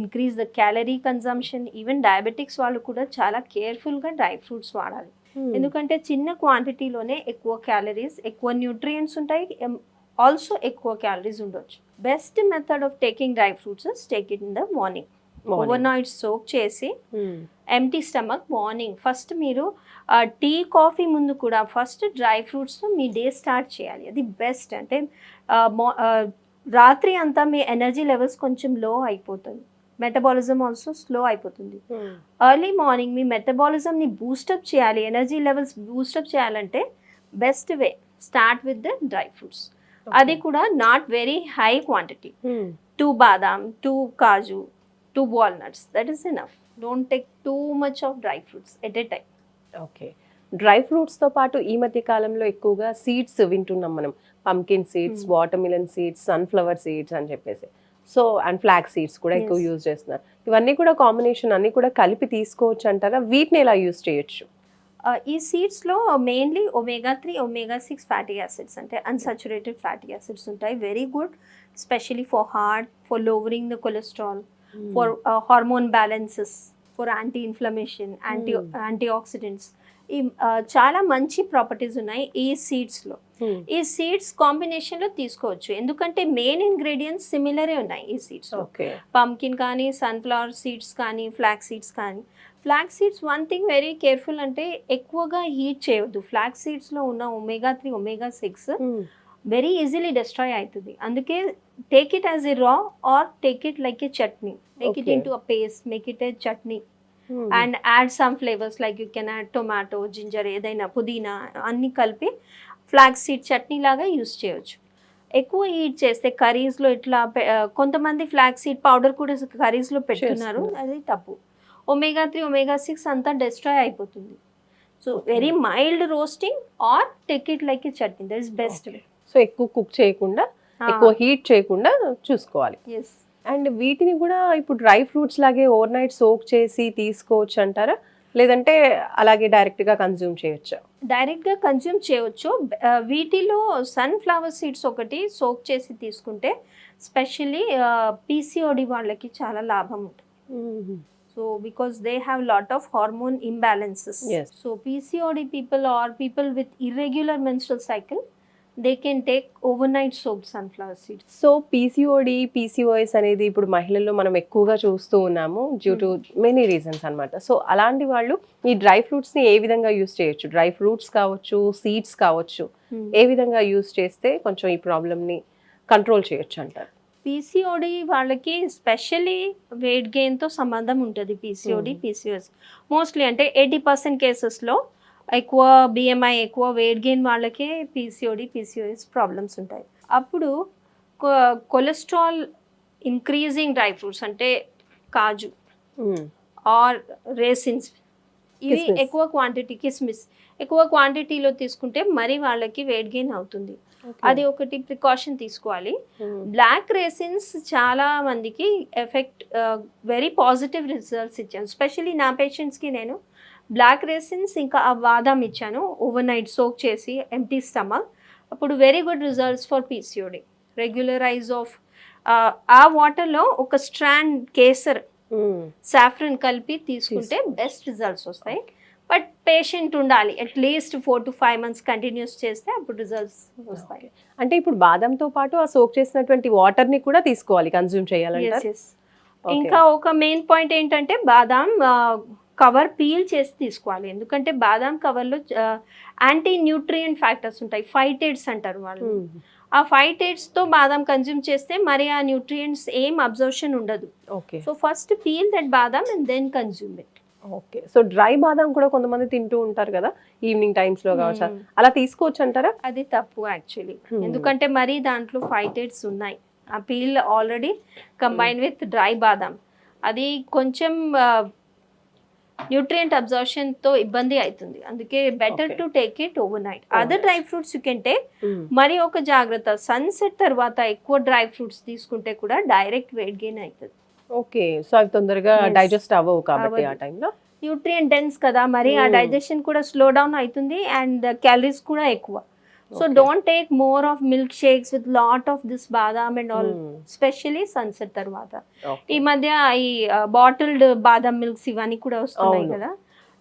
Increase the calorie consumption even diabetics వాళ్ళు కూడా చాలా కేర్ఫుల్గా డ్రై ఫ్రూట్స్ వాడాలి. Hmm. ఎందుకంటే చిన్న క్వాంటిటీలోనే ఎక్కువ క్యాలరీస్ ఎక్కువ న్యూట్రియంట్స్ ఉంటాయి. ఆల్సో ఎక్కువ క్యాలరీస్ ఉండొచ్చు. Best method of taking dry fruits take it in the morning overnight soak చేసి. ఎంటీ స్టమక్ మార్నింగ్ ఫస్ట్ మీరు టీ కాఫీ ముందు కూడా ఫస్ట్ డ్రై ఫ్రూట్స్తో మీ డే స్టార్ట్ చేయాలి. అది బెస్ట్ అంటే రాత్రి అంతా మీ ఎనర్జీ లెవెల్స్ కొంచెం లో అయిపోతుంది. మెటబాలిజం ఆల్సో స్లో అయిపోతుంది. Hmm. ఎర్లీ మార్నింగ్ మీ మెటబాలిజంని బూస్టప్ చేయాలి ఎనర్జీ లెవెల్స్ బూస్టప్ చేయాలంటే best way start with the dry fruits. అది కూడా not very high quantity. Hmm. Two badam two kaju two walnuts that is enough. Don't take too much of dry fruits at a time okay dry ఫ్రూట్స్తో పాటు ఈ మధ్య కాలంలో ఎక్కువగా seeds వింటున్నాం మనం. Pumpkin seeds. Watermelon seeds sunflower seeds అని చెప్పేసి. సో అండ్ ఫ్లాక్ సీడ్స్ కూడా ఎక్కువ. యూజ్ చేస్తున్నారు. ఇవన్నీ కూడా కాంబినేషన్ అన్ని కూడా కలిపి తీసుకోవచ్చు అంటారా? వీటిని ఎలా యూజ్ చేయొచ్చు? ఈ సీడ్స్లో mainly omega three omega six fatty acids అంటే అన్సాచురేటెడ్ ఫ్యాటీ యాసిడ్స్ ఉంటాయి. Very good specially for heart for lowering the cholesterol for hormone balances for anti inflammation anti Hmm. Anti oxidants ఈ చాలా మంచి ప్రాపర్టీస్ ఉన్నాయి ఈ సీడ్స్లో. Hmm. ఈ seeds కాంబినేషన్లో తీసుకోవచ్చు. ఎందుకంటే మెయిన్ ఇంగ్రీడియంట్స్ సిమిలరే ఉన్నాయి ఈ సీడ్స్లో. ఓకే. పంకిన్ కానీ సన్ఫ్లవర్ సీడ్స్ కానీ ఫ్లాక్ సీడ్స్ కానీ. Flax seeds one thing very careful అంటే ఎక్కువగా హీట్ చేయొద్దు. ఫ్లాక్ సీడ్స్లో ఉన్న omega three omega six Hmm. Very easily destroy అవుతుంది. అందుకే take it as a raw or take it like a chutney make it. Into a paste make it a chutney. And add some flavours like you can add tomato ginger ఏదైనా పుదీనా అన్ని కలిపి flax seed chutney లాగా use చేయొచ్చు. ఎక్కువ eat చేస్తే కర్రీస్లో ఇట్లా కొంతమంది ఫ్లాక్ సీడ్ పౌడర్ కూడా కర్రీస్లో చేస్తున్నారు. అది తప్పు. ఒమేగా త్రీ ఒమేగా సిక్స్ అంతా డిస్ట్రాయ్ అయిపోతుంది. So very mild roasting or take it like a chutney that is best way so ఎక్కువ కుక్ చేయకుండా ఎక్కువ హీట్ చేయకుండా చూసుకోవాలి. అండ్ వీటిని కూడా ఇప్పుడు డ్రై ఫ్రూట్స్ లాగే ఓవర్ నైట్ సోక్ చేసి తీసుకోవచ్చు అంటారా? లేదంటే అలాగే డైరెక్ట్గా కన్జ్యూమ్ చేయొచ్చా? డైరెక్ట్గా కన్జ్యూమ్ చేయొచ్చు. ఆ, వీటిలో సన్ఫ్లవర్ సీడ్స్ ఒకటి సోక్ చేసి తీసుకుంటే స్పెషల్లీ పీసీఓడి వాళ్ళకి చాలా లాభం ఉంటుంది. So because they have lot of hormone imbalances. So PCOD people or people with irregular menstrual cycle they can take overnight soak sunflower seeds so PCOD PCOS అనేది ఇప్పుడు మహిళల్లో మనం ఎక్కువగా చూస్తూ ఉన్నాము డ్యూ టు మెనీ రీజన్స్ అన్నమాట. So అలాంటి వాళ్ళు ఈ డ్రై ఫ్రూట్స్ని ఏ విధంగా యూస్ చేయొచ్చు? డ్రై ఫ్రూట్స్ కావచ్చు సీడ్స్ కావచ్చు ఏ విధంగా యూస్ చేస్తే కొంచెం ఈ ప్రాబ్లమ్ని కంట్రోల్ చేయొచ్చు అంటారు? పీసీఓడి వాళ్ళకి స్పెషల్లీ వెయిట్ గెయిన్తో సంబంధం ఉంటుంది పీసీఓడి Hmm. పీసీఓఎస్ మోస్ట్లీ అంటే ఎయిటీ పర్సెంట్ కేసెస్లో ఎక్కువ బిఎంఐ ఎక్కువ వెయిట్ గెయిన్ వాళ్ళకే పీసీఓడి పీసీఓఎస్ ప్రాబ్లమ్స్ ఉంటాయి. అప్పుడు కొలెస్ట్రాల్ ఇంక్రీజింగ్ డ్రై ఫ్రూట్స్ అంటే కాజు ఆర్ రేసిన్స్ ఇవి. ఎక్కువ క్వాంటిటీ కిస్మిస్ ఎక్కువ క్వాంటిటీలో తీసుకుంటే మరి వాళ్ళకి వెయిట్ గెయిన్ అవుతుంది. అది ఒకటి ప్రికాషన్ తీసుకోవాలి. బ్లాక్ రేసిన్స్ చాలా మందికి ఎఫెక్ట్ వెరీ పాజిటివ్ రిజల్ట్స్ ఇచ్చాను స్పెషలీ నా పేషెంట్స్కి నేను బ్లాక్ రేసిన్స్ ఇంకా ఆ బాదాం ఇచ్చాను. ఓవర్ నైట్ సోక్ చేసి ఎంటీ స్టమక్ అప్పుడు very good results for PCOD regularize of ఆ వాటర్లో ఒక స్ట్రాండ్ కేసర్ సాఫ్రన్ కలిపి తీసుకుంటే బెస్ట్ రిజల్ట్స్ వస్తాయి. బట్ పేషెంట్ ఉండాలి. At least four to five months continues చేస్తే అప్పుడు రిజల్ట్స్ వస్తాయి. అంటే ఇప్పుడు బాదంతో పాటు ఆ సోక్ చేసినటువంటి వాటర్ని కూడా తీసుకోవాలి కన్జ్యూమ్ yes. ఇంకా ఒక మెయిన్ పాయింట్ ఏంటంటే బాదాం కవర్ పీల్ చేసి తీసుకోవాలి. ఎందుకంటే బాదాం కవర్లో యాంటీ న్యూట్రియంట్ ఫ్యాక్టర్స్ ఉంటాయి. ఫైటేట్స్ అంటారు వాళ్ళు. ఆ ఫైటేట్స్తో బాదాం కన్జ్యూమ్ చేస్తే మరి ఆ న్యూట్రియంట్స్ ఏం అబ్జర్షన్ ఉండదు. Okay. So first peel that badam and then consume it okay. So dry బాదం కూడా కొంతమంది తింటూ ఉంటారు కదా ఈవినింగ్ టైమ్స్లో కావచ్చు. అలా తీసుకోవచ్చు అంటారా? అది తప్పు యాక్చువల్లీ. ఎందుకంటే మరి దాంట్లో ఫైటేట్స్ ఉన్నాయి. ఆ peel already combine with dry badam. అది కొంచెం న్యూట్రియంట్ అబ్జర్షన్తో ఇబ్బంది అవుతుంది అందుకే better. To take it overnight. Other dry fruits you can take మరి ఒక జాగ్రత్త సన్సెట్ తర్వాత ఎక్కువ డ్రై ఫ్రూట్స్ తీసుకుంటే కూడా డైరెక్ట్ వెయిట్ గెయిన్ అవుతుంది ఓకే సో అవి తొందరగా. డైజెస్ట్ అవ్వవు కాబట్టి ఆ. టైంలో న్యూట్రియంట్ డెన్స్ కదా మరి ఆ Hmm. డైజెషన్ కూడా స్లో డౌన్ అవుతుంది అండ్ క్యాలరీస్ కూడా ఎక్కువ so. Don't take more of milk shakes with lot of this badam and all Hmm. Specially sunset తర్వాత. ఈ మధ్య ఈ బాటిల్డ్ బాదం మిల్క్స్ ఇవన్నీ కూడా వస్తున్నాయి. కదా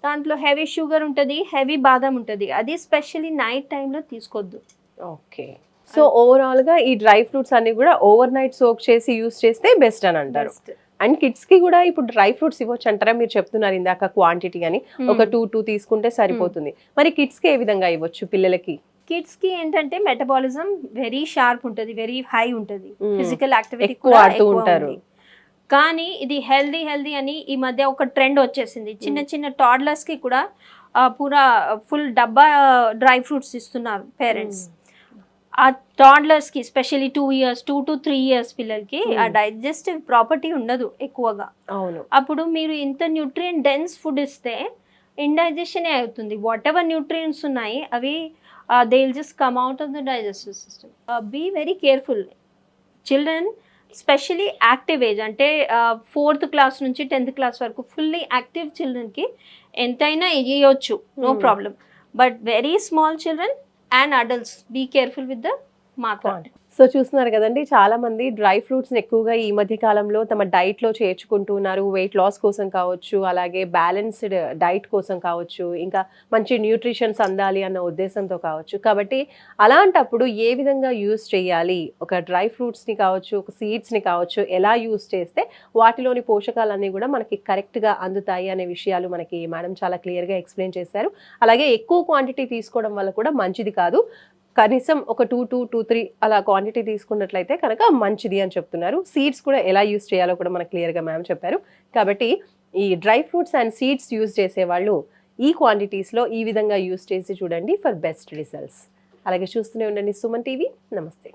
దాంట్లో హెవీ షుగర్ ఉంటుంది హెవీ బాదం ఉంటుంది అది స్పెషల్లీ నైట్ టైంలో తీసుకోవద్దు ఓకే సో ఓవరాల్గా ఈ డ్రై ఫ్రూట్స్ అన్ని కూడా ఓవర్ నైట్ సోక్ చేసి యూస్ చేస్తే బెస్ట్ అని అంటారు. అండ్ కిడ్స్కి కూడా ఇప్పుడు డ్రై ఫ్రూట్స్ ఇవ్వచ్చు అంటారా మీరు చెప్తున్నారు ఇందాక క్వాంటిటీ అని ఒక Hmm. టూ టూ తీసుకుంటే సరిపోతుంది మరి కిడ్స్కి ఏ విధంగా ఇవ్వచ్చు పిల్లలకి కిడ్స్కి ఏంటంటే మెటబాలిజం వెరీ షార్ప్ ఉంటుంది వెరీ హై ఉంటుంది. ఫిజికల్ యాక్టివిటీ కూడా ఎక్కువ ఉంటారు. కానీ ఇది హెల్దీ హెల్దీ అని ఈ మధ్య ఒక ట్రెండ్ వచ్చేసింది. చిన్న చిన్న టాడ్లర్స్కి కూడా పూరా ఫుల్ డబ్బా డ్రై ఫ్రూట్స్ ఇస్తున్నారు పేరెంట్స్. ఆ టాడ్లర్స్కి specially two years two to three years పిల్లలకి ఆ. డైజెస్టివ్ ప్రాపర్టీ ఉండదు ఎక్కువగా. అవును. అప్పుడు మీరు ఇంత న్యూట్రియన్ డెన్స్ ఫుడ్ ఇస్తే ఇండైజెషన్ అవుతుంది. వాట్ ఎవర్ న్యూట్రియన్స్ ఉన్నాయి అవి they will just come out of the digestive system be very careful children specially active age అంటే ఫోర్త్ క్లాస్ నుంచి టెన్త్ క్లాస్ వరకు ఫుల్లీ యాక్టివ్ చిల్డ్రన్కి ఎంతైనా ఇవ్వచ్చు no. Problem but very small children and adults be careful with the మాత్రం so చూస్తున్నారు కదండి చాలా మంది డ్రై ఫ్రూట్స్ ఎక్కువగా ఈ మధ్య కాలంలో తమ డైట్లో చేర్చుకుంటున్నారు వెయిట్ లాస్ కోసం కావచ్చు అలాగే బ్యాలెన్స్డ్ డైట్ కోసం కావచ్చు ఇంకా మంచి న్యూట్రిషన్స్ అందాలి అన్న ఉద్దేశంతో కావచ్చు. కాబట్టి అలాంటప్పుడు ఏ విధంగా యూస్ చేయాలి? ఒక డ్రై ఫ్రూట్స్ని కావచ్చు ఒక సీడ్స్ని కావచ్చు ఎలా యూస్ చేస్తే వాటిలోని పోషకాలన్నీ కూడా మనకి కరెక్ట్గా అందుతాయి అనే విషయాలు మనకి మేడం చాలా క్లియర్గా ఎక్స్ప్లెయిన్ చేశారు. అలాగే ఎక్కువ క్వాంటిటీ తీసుకోవడం వల్ల కూడా మంచిది కాదు. కనీసం ఒక టూ టూ టూ త్రీ అలా క్వాంటిటీ తీసుకున్నట్లయితే కనుక మంచిది అని చెప్తున్నారు. సీడ్స్ కూడా ఎలా యూస్ చేయాలో కూడా మనకు క్లియర్గా మ్యామ్ చెప్పారు. కాబట్టి ఈ dry fruits and seeds use చేసే వాళ్ళు ఈ క్వాంటిటీస్లో ఈ విధంగా యూస్ చేసి చూడండి ఫర్ బెస్ట్ రిజల్ట్స్ అలాగే చూస్తూనే ఉండండి సుమన్ టీవీ. నమస్తే.